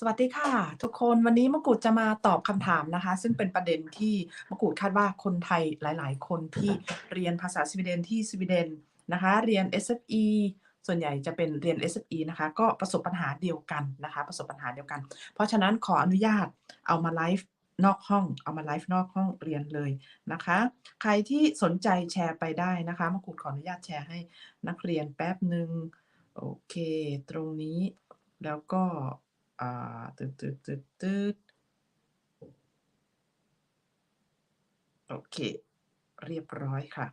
สวัสดีค่ะ ทุกคนวันนี้มะกรูดจะมาตอบคำถามนะคะ ซึ่งเป็นประเด็นที่มะกรูดคาดว่าคนไทยหลาย ๆ คนที่เรียนภาษาสวีเดนที่สวีเดนนะคะ เรียน SFE ส่วนใหญ่จะเป็นเรียน SFE นะคะ ก็ประสบปัญหาเดียวกันนะคะ ประสบปัญหาเดียวกัน เพราะฉะนั้นขออนุญาตเอามาไลฟ์นอกห้อง เอามาไลฟ์นอกห้องเรียนเลยนะคะ ใครที่สนใจแชร์ไปได้นะคะมะกรูดขออนุญาตแชร์ให้นักเรียนแป๊บหนึ่งโอเค ตรงนี้แล้วก็ อ่าตืดตืดตืดตืดโอเค เรียบร้อยค่ะ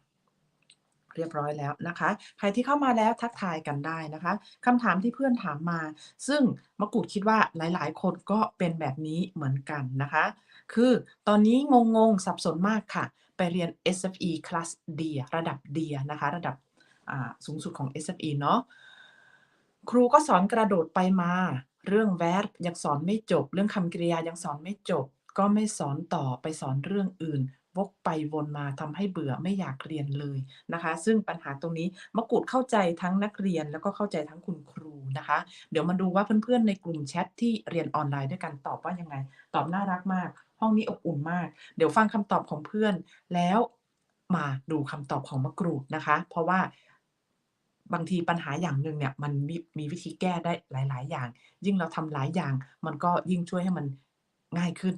เรียบร้อยแล้วนะคะ ใครที่เข้ามาแล้วทักทายกันได้นะคะคำถามที่เพื่อนถามมา ซึ่งมะกรูดคิดว่าหลาย ๆ คนก็เป็นแบบนี้เหมือนกันนะคะ คือตอนนี้งงๆสับสนมากค่ะ ไปเรียน SFE Class D ระดับ D นะคะ ระดับสูงสุดของ SFE เนาะครูก็สอนกระโดดไปมา เรื่อง verb ยังสอนไม่จบ เรื่องคำกริยายังสอนไม่จบ ก็ไม่สอนต่อไปสอนเรื่องอื่น วกไปวนมาทำให้เบื่อไม่อยากเรียนเลยนะคะ ซึ่งปัญหาตรงนี้มะกรูดเข้าใจทั้งนักเรียนแล้วก็เข้าใจทั้งคุณครูนะคะ เดี๋ยวมาดูว่าเพื่อนๆในกลุ่มแชทที่เรียนออนไลน์ด้วยกันตอบว่ายังไง ตอบน่ารักมาก ห้องนี้อบอุ่นมาก เดี๋ยวฟังคำตอบของเพื่อนแล้วมาดูคำตอบของมะกรูดนะคะ เพราะว่า บางทีปัญหาอย่างหนึ่งเนี่ยมันมีมีวิธีแก้ได้หลาย ๆ อย่าง ยิ่งเราทำหลายอย่าง มันก็ยิ่งช่วยให้มันง่ายขึ้น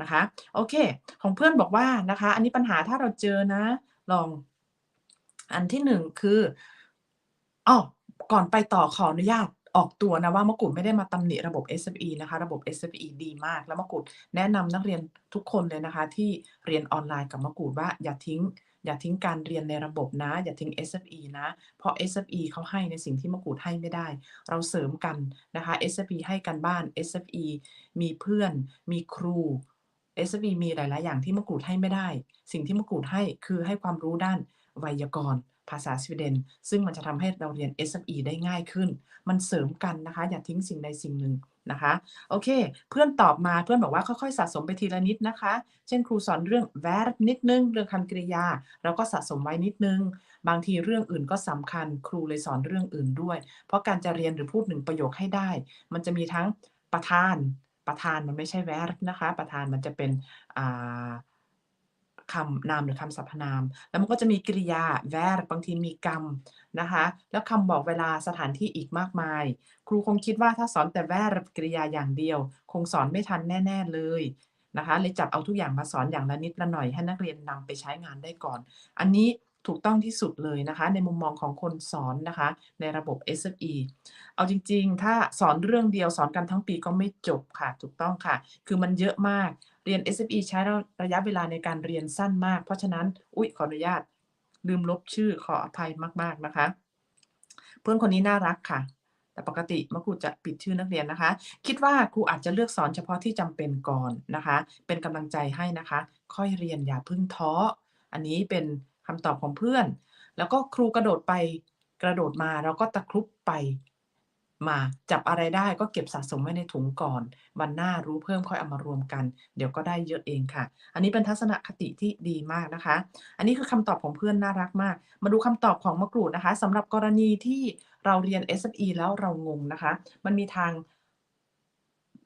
นะคะโอเค ของเพื่อนบอกว่านะคะ อันนี้ปัญหาถ้าเราเจอนะ ลองอันที่หนึ่งคืออ้อก่อนไปต่อขออนุญาตออกตัวนะว่ามะกรูดไม่ได้มาตำหนิระบบ SFE นะคะ ระบบ SFE ดีมาก แล้วมะกรูดแนะนำนักเรียนทุกคนเลยนะคะ ที่เรียนออนไลน์กับมะกรูดว่าอย่าทิ้ง อย่าทิ้งการเรียนในระบบนะ อย่าทิ้ง SFE นะ เพราะ SFE เขาให้ในสิ่งที่มะกูดให้ไม่ได้ เราเสริมกันนะคะ SFE ให้การบ้าน SFE มีเพื่อน มีครู SFE มีหลาย ๆ อย่างที่มะกูดให้ไม่ได้ สิ่งที่มะกูดให้คือให้ความรู้ด้านไวยากรณ์ภาษาสวีเดน ซึ่งมันจะทำให้เราเรียน SFE ได้ง่ายขึ้น มันเสริมกันนะคะ อย่าทิ้งสิ่งใดสิ่งหนึ่ง นะคะโอเค เพื่อนตอบมาเพื่อนบอกว่าค่อยๆ สะสมไปทีละนิดนะคะ เช่นครูสอนเรื่อง verb นิดนึง เรื่องคำกริยา เราก็สะสมไว้นิดนึง บางทีเรื่องอื่นก็สำคัญ ครูเลยสอนเรื่องอื่นด้วย เพราะการจะเรียนหรือพูดหนึ่งประโยคให้ได้ มันจะมีทั้งประธาน ประธานมันไม่ใช่ verb นะคะ ประธานมันจะเป็นอ่า คำนามหรือคำสรรพนาม แล้วมันก็จะมีกริยา ver บางทีมีกรรมนะคะ แล้วคำบอกเวลาสถานที่อีกมากมาย ครูคงคิดว่าถ้าสอนแต่ verb กริยาอย่างเดียว คงสอนไม่ทันแน่ ๆเลยนะคะเลยจับเอาทุกอย่างมาสอนอย่างละนิดละหน่อยให้นักเรียนนำไปใช้งานได้ก่อน อันนี้ถูกต้องที่สุดเลยนะคะ ในมุมมองของคนสอนนะคะ ในระบบ SFE เอาจริง ๆ ถ้าสอนเรื่องเดียวสอนกันทั้งปีก็ไม่จบค่ะ ถูกต้องค่ะ คือมันเยอะมาก เรียน SFE ใช้ระระยะเวลาในการเรียนสั้นมาก เพราะฉะนั้น อุ๊ย ขออนุญาต ลืมลบชื่อขออภัยมากๆนะคะ เพื่อนคนนี้น่ารักค่ะ แต่ปกติมะกรูจะปิดชื่อนักเรียนนะคะ คิดว่าครูอาจจะเลือกสอนเฉพาะที่จำเป็นก่อนนะคะ เป็นกำลังใจให้นะคะ ค่อยเรียนอย่าพิ่งท้อ อันนี้เป็นคำตอบของเพื่อน แล้วก็ครูกระโดดไปกระโดดมาเราก็ตะครุบไป มาจับอะไรได้ก็เก็บสะสมไว้ในถุงก่อนวันหน้ารู้เพิ่มค่อยเอามารวมกัน เดี๋ยวก็ได้เยอะเองค่ะ อันนี้เป็นทัศนคติที่ดีมากนะคะ อันนี้คือคำตอบของเพื่อนน่ารักมาก มาดูคำตอบของมะกรูดนะคะสำหรับกรณีที่เราเรียน SFE แล้วเรางงนะคะ มันมีทาง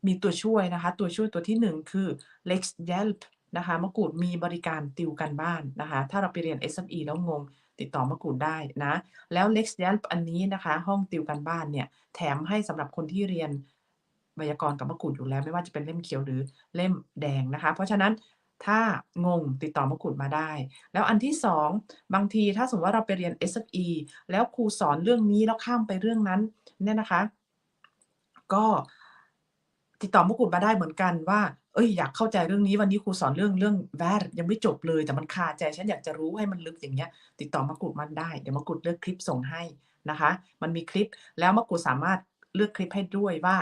มีตัวช่วยนะคะ ตัวช่วยตัวที่ 1 คือ Lexhjälp นะคะมะกรูดมีบริการติวการบ้านนะคะ ถ้าเราไปเรียน SFE แล้วงง ติดต่อมะกรูดได้นะ แล้ว Lexhjälp อันนี้นะคะ ห้องติวการบ้านเนี่ย แถมให้สำหรับคนที่เรียนไวยากรณ์กับมะกรูดอยู่แล้ว ไม่ว่าจะเป็นเล่มเขียวหรือเล่มแดงนะคะ เพราะฉะนั้นถ้างงติดต่อมะกรูดมาได้ แล้วอันที่ 2 บางทีถ้าสมมติว่าเราไปเรียน SFE แล้วครูสอนเรื่องนี้แล้วข้ามไปเรื่องนั้นเนี่ยนะคะ ก็ติดต่อมะกรูดมาได้เหมือนกันว่า เฮ้ยอยากเข้าใจเรื่องนี้วันนี้ครูสอนเรื่องเรื่อง verb ยังไม่จบเลย แต่มันคาใจฉันอยากจะรู้ให้มันลึกอย่างเงี้ย ติดต่อมะกรูดมาได้เดี๋ยวมะกรูดเลือกคลิปส่งให้นะคะ มันมีคลิปแล้วมะกรูดสามารถเลือกคลิปให้ด้วยว่า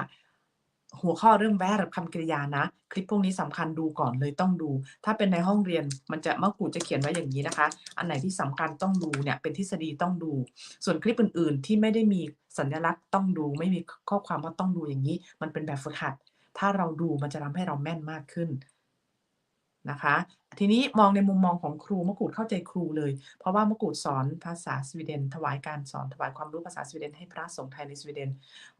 หัวข้อเรื่อง verb คำกริยานะ คลิปพวกนี้สำคัญดูก่อนเลยต้องดู ถ้าเป็นในห้องเรียนมันจะมะกรูดจะเขียนไว้อย่างงี้นะคะ อันไหนที่สำคัญต้องดูเนี่ยเป็นทฤษฎีต้องดู ส่วนคลิปอื่น ๆ ที่ไม่ได้มีสัญลักษณ์ต้องดู ไม่มีข้อความว่าต้องดูอย่างงี้ มันเป็นแบบฝึกหัด ถ้าเราดูมันจะทำให้เราแม่นมากขึ้นนะคะ ทีนี้มองในมุมมองของครูมะกรูดเข้าใจครูเลย เพราะว่ามะกรูดสอนภาษาสวีเดน ถวายการสอนถวายความรู้ภาษาสวีเดนให้พระสงฆ์ไทยในสวีเดน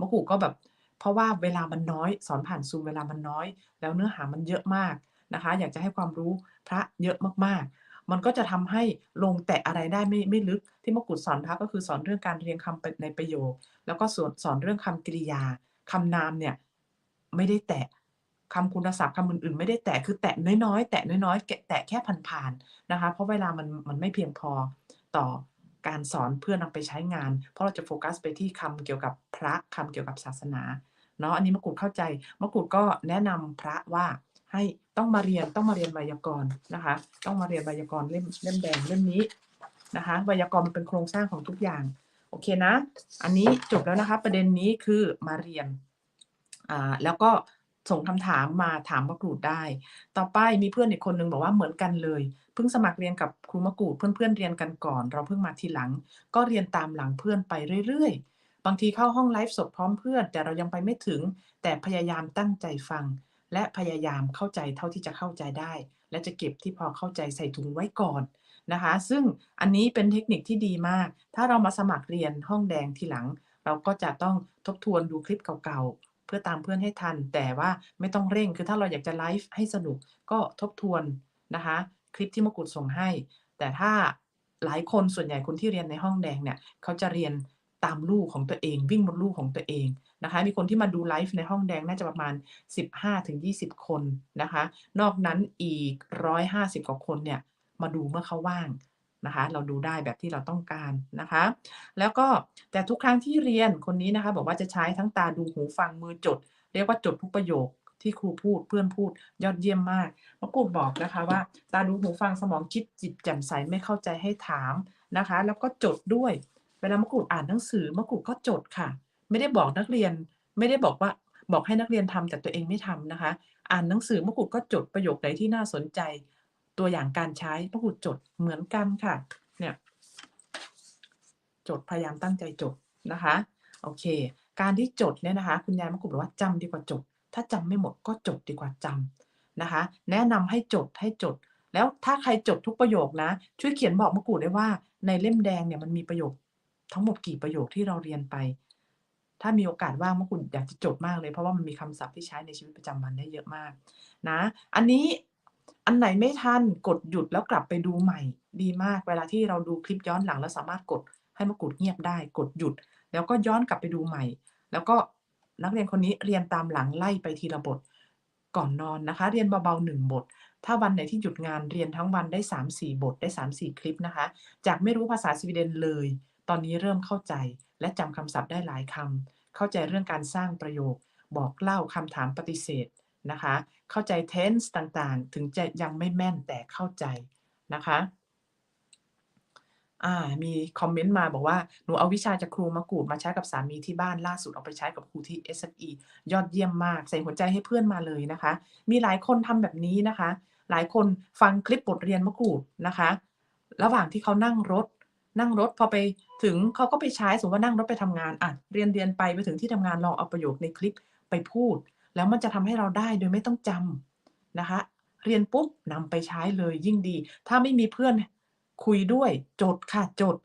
มะกรูดก็แบบ เพราะว่าเวลามันน้อยสอนผ่าน Zoom เวลามันน้อย แล้วเนื้อหามันเยอะมากนะคะ อยากจะให้ความรู้พระเยอะมากๆ มันก็จะทำให้ลงแตะอะไรได้ไม่ไม่ลึกที่มกุฎสอนพระก็คือสอนเรื่องการเรียงคำเป็นในประโยค แล้วก็สวนสอนเรื่องคำกริยาคำนามเนี่ย ไม่ได้แตะคำคุณศัพท์คำอื่นๆ ไม่ได้แตะคือแตะน้อยๆ แตะน้อยๆแตะแค่ผ่านๆนะคะ เพราะเวลามันมันไม่เพียงพอต่อการสอนเพื่อนำไปใช้งาน เพราะเราจะโฟกัสไปที่คำเกี่ยวกับพระคำเกี่ยวกับศาสนาเนาะอันนี้มะกรูดเข้าใจมะกรูดก็แนะนำพระว่าให้ต้องมาเรียนต้องมาเรียนไวยากรณ์นะคะ ต้องมาเรียนไวยากรณ์เล่มเล่มแดงเล่มนี้นะคะไวยากรณ์มันเป็นโครงสร้างของทุกอย่าง โอเคนะ อันนี้จบแล้วนะคะ ประเด็นนี้คือมาเรียน แล้วก็ส่งคำถามมาถามมะกรูดได้ ต่อไปมีเพื่อนอีกคนหนึ่งบอกว่าเหมือนกันเลย เพิ่งสมัครเรียนกับครูมะกรูด เพื่อนๆเรียนกันก่อน เราเพิ่งมาทีหลัง ก็เรียนตามหลังเพื่อนไปเรื่อยๆ บางทีเข้าห้องไลฟ์สดพร้อมเพื่อน แต่เรายังไปไม่ถึง แต่พยายามตั้งใจฟัง และพยายามเข้าใจเท่าที่จะเข้าใจได้ และจะเก็บที่พอเข้าใจใส่ถุงไว้ก่อนนะคะ ซึ่งอันนี้เป็นเทคนิคที่ดีมาก ถ้าเรามาสมัครเรียนห้องแดงทีหลัง เราก็จะต้องทบทวนดูคลิปเก่าๆ เพื่อตามเพื่อนให้ทัน แต่ว่าไม่ต้องเร่งคือถ้าเราอยากจะไลฟ์ให้สนุกก็ทบทวนนะคะ คลิปที่มกรูดส่งให้ แต่ถ้าหลายคนส่วนใหญ่คนที่เรียนในห้องแดงเนี่ยเขาจะเรียนตามลู่ของตัวเอง วิ่งบนลู่ของตัวเองนะคะมีคนที่มาดูไลฟ์ในห้องแดงน่าจะประมาณ 15-20 คนนะคะ นอกนั้นอีก 150 กว่าคนเนี่ยมาดูเมื่อเขาว่าง นะคะ เราดูได้แบบที่เราต้องการนะคะ แล้วก็แต่ทุกครั้งที่เรียนคนนี้นะคะ บอกว่าจะใช้ทั้งตาดูหูฟังมือจด เรียกว่าจดทุกประโยคที่ครูพูดเพื่อนพูดยอดเยี่ยมมากมะกรูดบอกนะคะว่า ตาดูหูฟังสมองคิดจิตแจ่มใสไม่เข้าใจให้ถามนะคะ แล้วก็จดด้วย เวลามะกรูดอ่านหนังสือมะกรูดก็จดค่ะ ไม่ได้บอกนักเรียน ไม่ได้บอกว่าบอกให้นักเรียนทำแต่ตัวเองไม่ทำนะคะ อ่านหนังสือมะกรูดก็จดประโยคไหนที่น่าสนใจ ตัวอย่างการใช้มะกรูดจดเหมือนกันค่ะ เนี่ย จดพยายามตั้งใจจดนะคะ โอเค การที่จดเนี่ยนะคะ คุณยายมะกรูดบอกว่าจำดีกว่าจด ถ้าจำไม่หมดก็จดดีกว่าจำนะคะ แนะนำให้จดให้จด แล้วถ้าใครจดทุกประโยคนะ ช่วยเขียนบอกมะกรูดด้ว่า ในเล่มแดงเนี่ยมันมีประโยค ทั้งหมดกี่ประโยคที่เราเรียนไป ถ้ามีโอกาสว่างมะกรูดอยากจะจดมากเลยเพราะว่ามันมีคำศัพท์ที่ใช้ในชีวิตประจำวันได้เยอะมากนะ อันนี้ อันไหนไม่ทันกดหยุดแล้วกลับไปดูใหม่ ดีมาก เวลาที่เราดูคลิปย้อนหลังแล้วสามารถกดให้มะกรูดเงียบได้ กดหยุด แล้วก็ย้อนกลับไปดูใหม่ แล้วก็นักเรียนคนนี้เรียนตามหลังไล่ไปทีละบท ก่อนนอนนะคะ เรียนเบาๆ1บท ถ้าวันไหนที่หยุดงานเรียนทั้งวันได้ 3-4 บทได้ 3-4 คลิปนะคะ จากไม่รู้ภาษาสวีเดนเลย ตอนนี้เริ่มเข้าใจและจำคำศัพท์ได้หลายคำเข้าใจเรื่องการสร้างประโยค บอกเล่าคำถามปฏิเสธ นะคะ เข้าใจ tense ต่างๆ ถึงจะยังไม่แม่นแต่เข้าใจนะคะอ่ามีคอมเมนต์มาบอกว่า หนูเอาวิชาจากครูมะกรูดมาใช้กับสามีที่บ้านล่าสุดเอาไปใช้กับครูที่ SFE ยอดเยี่ยมมาก ใส่หัวใจให้เพื่อนมาเลยนะคะ มีหลายคนทำแบบนี้นะคะ หลายคนฟังคลิปบทเรียนมะกรูดนะคะ ระหว่างที่เขานั่งรถ นั่งรถพอไปถึงเขาก็ไปใช้สมมติว่านั่งรถไปทำงานอะเรียนๆไปไปถึงที่ทำงานลองเอาประโยคในคลิปไปพูด แล้วมันจะทำให้เราได้โดยไม่ต้องจำนะคะ เรียนปุ๊บนำไปใช้เลยยิ่งดี ถ้าไม่มีเพื่อนคุยด้วยจดค่ะจด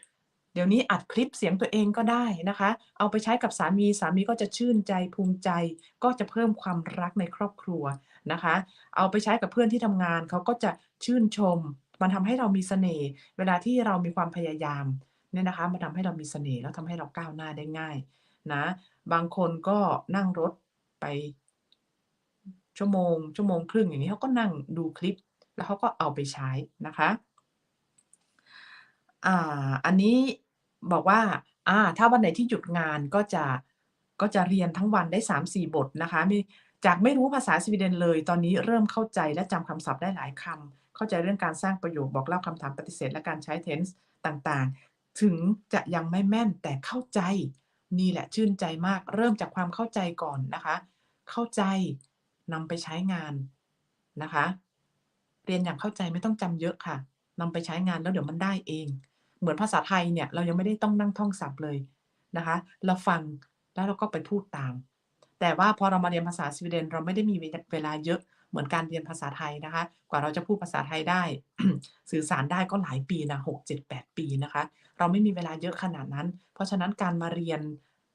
เดี๋ยวนี้อัดคลิปเสียงตัวเองก็ได้นะคะ เอาไปใช้กับสามีสามีก็จะชื่นใจภูมิใจ ก็จะเพิ่มความรักในครอบครัวนะคะ เอาไปใช้กับเพื่อนที่ทำงานเขาก็จะชื่นชม มันทำให้เรามีเสน่ห์เวลาที่เรามีความพยายามเนี่ยนะคะมันทำให้เรามีเสน่ห์แล้วทำให้เราก้าวหน้าได้ง่ายนะบางคนก็นั่งรถไป ชั่วโมง ชั่วโมงครึ่งอย่างงี้เขาก็นั่งดูคลิป แล้วเขาก็เอาไปใช้นะคะอ่าอันนี้บอกว่าอ่าถ้าวันไหนที่หยุดงานก็จะก็จะเรียนทั้งวันได้ 3-4 บทนะคะมีจากไม่รู้ภาษาสวีเดนเลย ตอนนี้เริ่มเข้าใจและจำคำศัพท์ได้หลายคำเข้าใจเรื่องการสร้างประโยคบอกเล่าคำถามปฏิเสธ และการใช้ tense ต่างๆ ถึงจะยังไม่แม่นแต่เข้าใจ นี่แหละชื่นใจมาก เริ่มจากความเข้าใจก่อนนะคะ เข้าใจ นำไปใช้งานนะคะ เรียนอย่างเข้าใจไม่ต้องจำเยอะค่ะนำไปใช้งานแล้วเดี๋ยวมันได้เอง เหมือนภาษาไทยเนี่ยเรายังไม่ได้ต้องนั่งท่องศัพท์เลยนะคะ เราฟังแล้วเราก็ไปพูดตาม แต่ว่าพอเรามาเรียนภาษาสวีเดน เราไม่ได้มีเวลาเยอะเหมือนการเรียนภาษาไทยนะคะ กว่าเราจะพูดภาษาไทยได้ สื่อสารได้ก็หลายปีนะ6 7 8ปีนะคะ เราไม่มีเวลาเยอะขนาดนั้น เพราะฉะนั้นการมาเรียน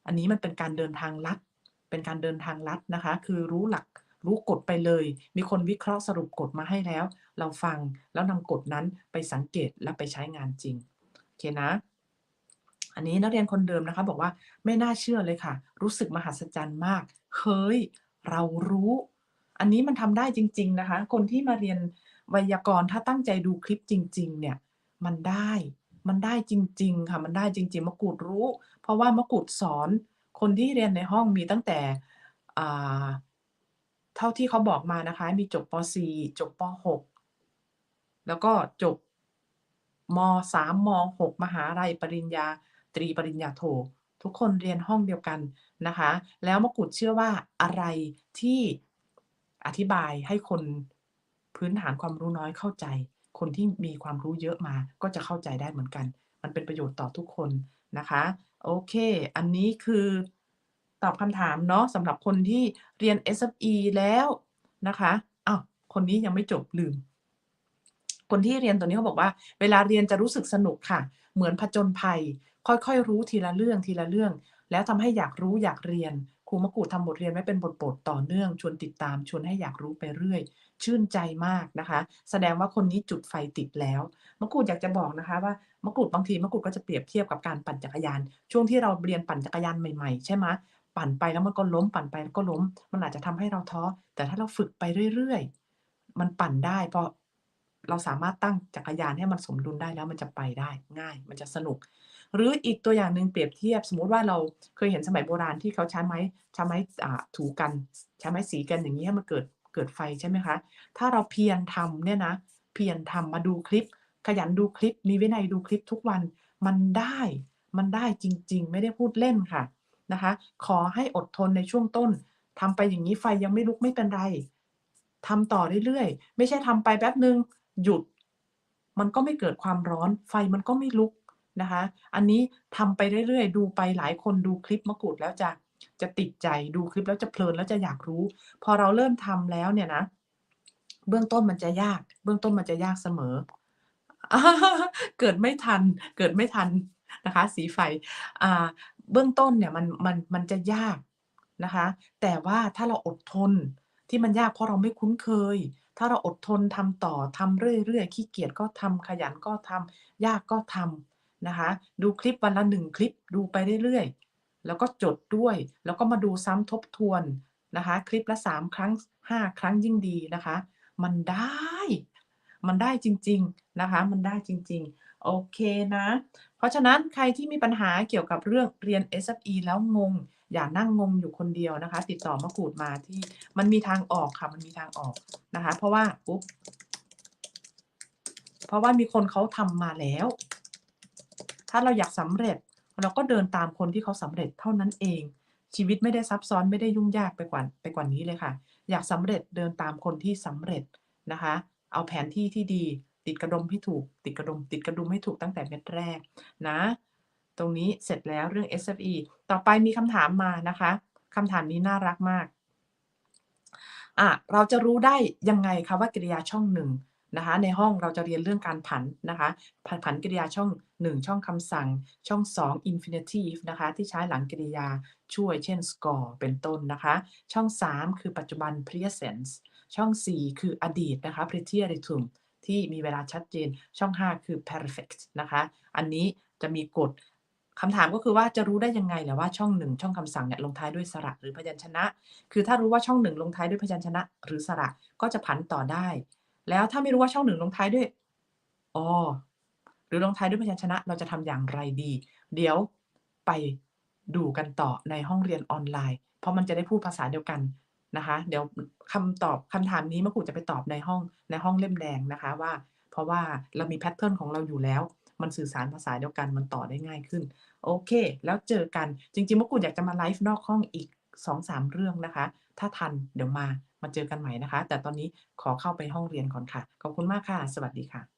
อันนี้มันเป็นการเดินทางลัด เป็นการเดินทางลัดนะคะ คือรู้หลัก รู้กฎไปเลย มีคนวิเคราะห์สรุปกฎมาให้แล้ว เราฟังแล้วนำกฎนั้นไปสังเกตและไปใช้งานจริง โอเคนะ อันนี้นักเรียนคนเดิมนะคะ บอกว่าไม่น่าเชื่อเลยค่ะ รู้สึกมหัศจรรย์มาก เฮ้ย เรารู้ อันนี้มันทำได้จริง ๆนะคะ คนที่มาเรียนไวยากรณ์ถ้าตั้งใจดูคลิปจริง ๆ เนี่ย มันได้ มันได้จริง ๆ ค่ะ มันได้จริง ๆมะกรูดรู้ เพราะว่ามะกรูดสอน คนที่เรียนในห้องมีตั้งแต่ เท่าที่เขาบอกมานะคะ มีจบป.4 จบป.6 แล้วก็จบม.3 ม.6 มหาลัยปริญญาตรีปริญญาโท ทุกคนเรียนห้องเดียวกันนะคะ แล้วมกรูดเชื่อว่าอะไรที่อธิบายให้คนพื้นฐานความรู้น้อยเข้าใจ คนที่มีความรู้เยอะมาก็จะเข้าใจได้เหมือนกัน มันเป็นประโยชน์ต่อทุกคนนะคะ โอเค อันนี้คือ อบคำถามเนาะสำหรับคนที่เรียน SFE แล้วนะคะอ้าวคนนี้ยังไม่จบลืม คนที่เรียนตัวนี้เขาบอกว่า เวลาเรียนจะรู้สึกสนุกค่ะ เหมือนผจญภัย ค่อยๆ รู้ทีละเรื่องทีละเรื่อง แล้วทำให้อยากรู้อยากเรียนครูมะกรูดทำบทเรียนไว้เป็นบทๆต่อเนื่อง ชวนติดตามชวนให้อยากรู้ไปเรื่อย ชื่นใจมากนะคะ แสดงว่าคนนี้จุดไฟติดแล้ว มะกรูดอยากจะบอกนะคะว่ามะกรูดบางทีมะกรูดก็จะเปรียบเทียบกับการปั่นจักรยาน ช่วงที่เราเรียนปั่นจักรยานใหม่ๆ ใช่ไหม ปั่นไปแล้วมันก็ล้มปั่นไปแล้วก็ล้ม มันอาจจะทำให้เราท้อ แต่ถ้าเราฝึกไปเรื่อยๆ มันปั่นได้พราะเราสามารถตั้งจักรยานให้มันสมดุลได้แล้วมันจะไปได้ง่าย มันจะสนุก หรืออีกตัวอย่างหนึ่งเปรียบเทียบ สมมติว่าเราเคยเห็นสมัยโบราณที่เขาใช้ไม้ใช้ไม้อ่าถูกันใช้ไม้สีกันอย่างงี้ให้มันเกิดเกิดไฟใช่ไหมคะ ถ้าเราเพียรทำเนี่ยนะ เพียรทำมาดูคลิป ขยันดูคลิป มีวินัยดูคลิปทุกวัน มันได้ มันได้จริง ๆ ไม่ได้พูดเล่นค่ะ นะคะ ขอให้อดทนในช่วงต้นทำไปอย่างงี้ไฟยังไม่ลุกไม่เป็นไรทำต่อเรื่อยๆ ไม่ใช่ทำไปแป๊บหนึ่งหยุด มันก็ไม่เกิดความร้อนไฟมันก็ไม่ลุกนะคะ อันนี้ทำไปเรื่อยๆ ดูไปหลายคนดูคลิปมะกรูดแล้วจะจะติดใจดูคลิปแล้วจะเพลินแล้วจะอยากรู้ พอเราเริ่มทำแล้วเนี่ยนะ เบื้องต้นมันจะยาก เบื้องต้นมันจะยากเสมอ เกิดไม่ทัน เกิดไม่ทันนะคะ สีไฟอ่า เบื้องต้นเนี่ยมันมันมันจะยากนะคะ แต่ว่าถ้าเราอดทนที่มันยากเพราะเราไม่คุ้นเคย ถ้าเราอดทนทำต่อทำเรื่อยๆขี้เกียจก็ทำขยันก็ทำยากก็ทำนะคะ ดูคลิปวันละ1คลิปดูไปเรื่อยๆ แล้วก็จดด้วย แล้วก็มาดูซ้ำทบทวนนะคะ คลิปละ3ครั้ง5ครั้งยิ่งดีนะคะ มันได้ มันได้จริง ๆนะคะ มันได้จริง ๆ โอเคนะ เพราะฉะนั้นใครที่มีปัญหาเกี่ยวกับเรื่องเรียน SFE แล้วงง อย่านั่งงงอยู่คนเดียวนะคะ ติดต่อมะกรูดมาที่มันมีทางออกค่ะ มันมีทางออกนะคะ เพราะว่าอุ๊บเพราะว่ามีคนเขาทำมาแล้ว ถ้าเราอยากสำเร็จ เราก็เดินตามคนที่เขาสำเร็จเท่านั้นเอง ชีวิตไม่ได้ซับซ้อนไม่ได้ยุ่งยากไปกว่าไปกว่านี้เลยค่ะ อยากสำเร็จเดินตามคนที่สำเร็จนะคะ เอาแผนที่ที่ดี ติดกระดุมให้ถูก ติดกระดุมติดกระดุมให้ถูกตั้งแต่เม็ดแรกนะ ตรงนี้เสร็จแล้วเรื่อง SFE ต่อไปมีคำถามมานะคะคำถามนี้น่ารักมากอ่าเราจะรู้ได้ยังไงคะว่ากริยาช่อง1นะคะ ในห้องเราจะเรียนเรื่องการผันนะคะผันผันกริยาช่อง 1 ช่องคำสั่ง ช่อง 2 infinitive นะคะ ที่ใช้หลังกริยาช่วยเช่น score เป็นต้นนะคะ ช่อง 3 คือปัจจุบัน present ช่อง 4 คืออดีตนะคะ pretéritum ที่มีเวลาชัดเจนช่อง 5 คือ perfect นะคะ อันนี้จะมีกฎคำถามก็คือว่าจะรู้ได้ยังไงแหละว่าช่อง1ช่องคำสั่งเนี่ยลงท้ายด้วยสระหรือพยัญชนะ คือถ้ารู้ว่าช่อง1ลงท้ายด้วยพยัญชนะ หรือสระก็จะผันต่อได้ แล้วถ้าไม่รู้ว่าช่อง1ลงท้ายด้วยอหรือลงท้ายด้วยพยัญชนะเราจะทำอย่างไรดี เดี๋ยวไปดูกันต่อในห้องเรียนออนไลน์ เพราะมันจะได้พูดภาษาเดียวกัน นะคะ เดี๋ยวคำตอบคำถามนี้มะกรูดจะไปตอบในห้องในห้องเล่มแดงนะคะว่า เพราะว่าเรามีแพตเทิร์นของเราอยู่แล้ว มันสื่อสารภาษาเดียวกันมันต่อได้ง่ายขึ้น โอเค แล้วเจอกันจริงๆมะกรูดอยากจะมาไลฟ์นอกห้องอีก2-3เรื่องนะคะ ถ้าทันเดี๋ยวมามาเจอกันใหม่นะคะ แต่ตอนนี้ขอเข้าไปห้องเรียนก่อนค่ะ ขอบคุณมากค่ะ สวัสดีค่ะ